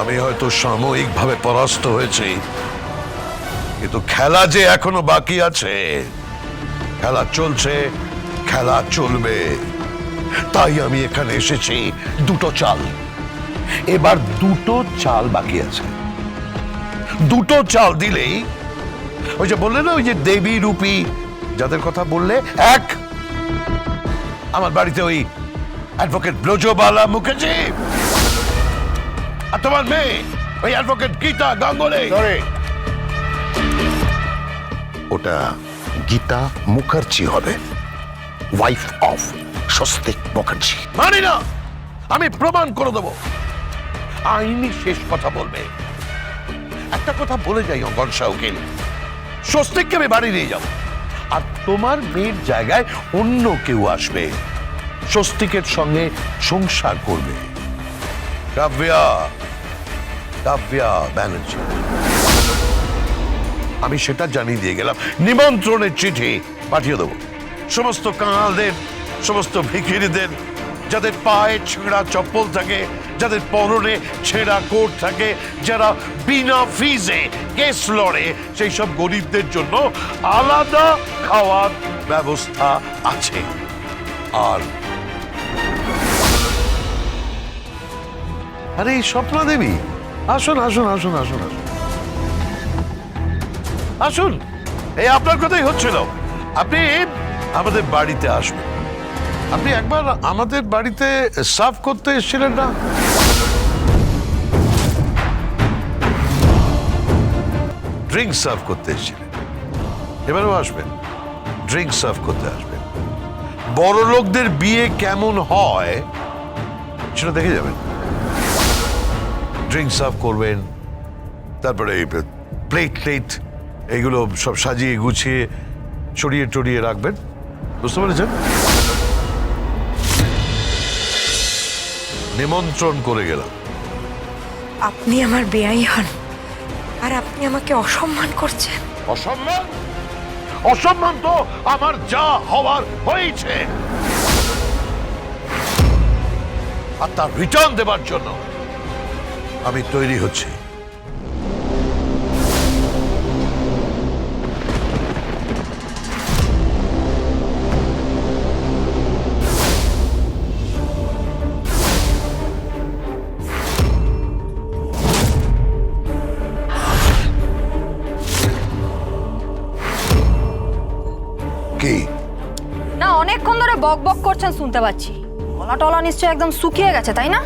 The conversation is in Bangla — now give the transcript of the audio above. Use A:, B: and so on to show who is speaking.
A: আমি হয়তো সাময়িকভাবে পরাস্ত হয়েছি, কিন্তু খেলা যে এখনও বাকি আছে, খেলা চলছে, খেলা চলবে। তাই আমি এখানে এসেছি, দুটো চাল। এবার দুটো চাল বাকি আছে। দুটো চাল দিলেই, ওই যে বললে না, ওই যে দেবী রূপী, যাদের কথা বললে, এক। আমার বাড়িতে ওই অ্যাডভোকেট ব্রজবালা মুখার্জি আর তোমার মেয়ে ওই অ্যাডভোকেট গীতা গাঙ্গুলি
B: ওটা গীতা মুখার্জি হবে। ওয়াইফ অফ স্বস্তিক মুখার্জি
A: মানি না! আমি প্রমাণ করে দেবো। আইনি শেষ কথা বলবে। একটা কথা বলে যাই অগরসা উকিল স্বস্তিককে আমি বাড়ি নিয়ে যাব। আর তোমার মেয়ের জায়গায় অন্য কেউ আসবে। স্বস্তিকের সঙ্গে সংসার করবে। কাব্যা কাব্যা ব্যানার্জি। আমি সেটা জানিয়ে দিয়ে গেলাম। নিমন্ত্রণের চিঠি পাঠিয়ে দেবো। সমস্ত কাঙালদের, সমস্ত ভিখিরিদের, যাদের পায়ে ছেঁড়া চপ্পল থাকে, যাদের পরনে ছেঁড়া কোট থাকে, যারা বিনা ফিজে কেস লড়ে, সেই সব গরিবদের জন্য আলাদা খাওয়ার ব্যবস্থা আছে। আর আরে, এই স্বপ্না দেবী। আসুন আসুন আসুন আসুন আসুন। আসুন। এই আপনার কথাই হচ্ছিল। আপনি আমাদের বাড়িতে আসবেন। আপনি একবার আমাদের বাড়িতে সার্ভ করতে এসেছিলেন না? ড্রিঙ্ক সার্ভ করতে এসেছিলেন। এবারেও আসবেন। ড্রিঙ্ক সার্ভ করতে আসবেন। বড় লোকদের বিয়ে কেমন হয়, সেটা দেখে যাবেন। ড্রিঙ্ক সার্ভ করবেন তারপরে প্লেট প্লেট এইগুলো সব সাজিয়ে গুছিয়ে ছড়িয়ে টড়িয়ে রাখবেন। বুঝতে পেরেছেন? নিমন্ত্রণ করে গেলাম।
C: আপনি আমার বেআই হন আর আপনি আমাকে অসম্মান করছেন।
A: অসম্মান? অসম্মান তো আমার যা হওয়ার হয়েছে। আর তার রিটার্ন দেবার জন্য আমি তৈরি হচ্ছি।
D: না, অনেকক্ষণ ধরে বক বক করছেন, শুনতে পাচ্ছি। গলা টলা নিশ্চয়ই একদম শুকিয়ে গেছে, তাই না?